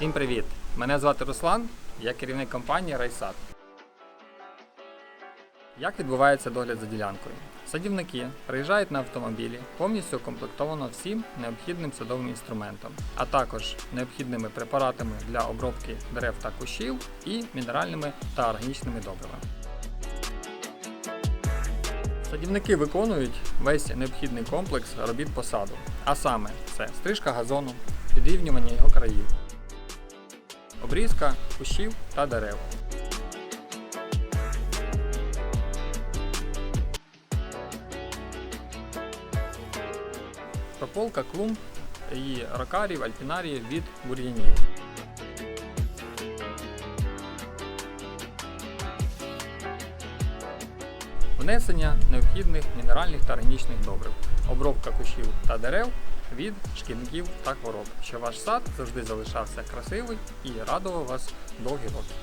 Всім привіт! Мене звати Руслан, я керівник компанії Райсад. Як відбувається догляд за ділянкою? Садівники приїжджають на автомобілі, повністю укомплектовано всім необхідним садовим інструментом, а також необхідними препаратами для обробки дерев та кущів і мінеральними та органічними добривами. Садівники виконують весь необхідний комплекс робіт по саду, а саме це стрижка газону, підрівнювання його країв, обрізка кущів та дерев. Прополка клумб і рокарів, альпінаріїв від бур'янів. Внесення необхідних мінеральних та органічних добрив, обробка кущів та дерев від шкідників та хвороб, щоб ваш сад завжди залишався красивий і радував вас довгі роки.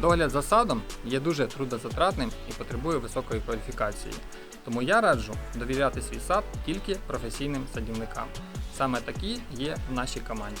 Догляд за садом є дуже трудозатратним і потребує високої кваліфікації. Тому я раджу довіряти свій сад тільки професійним садівникам. Саме такі є в нашій команді.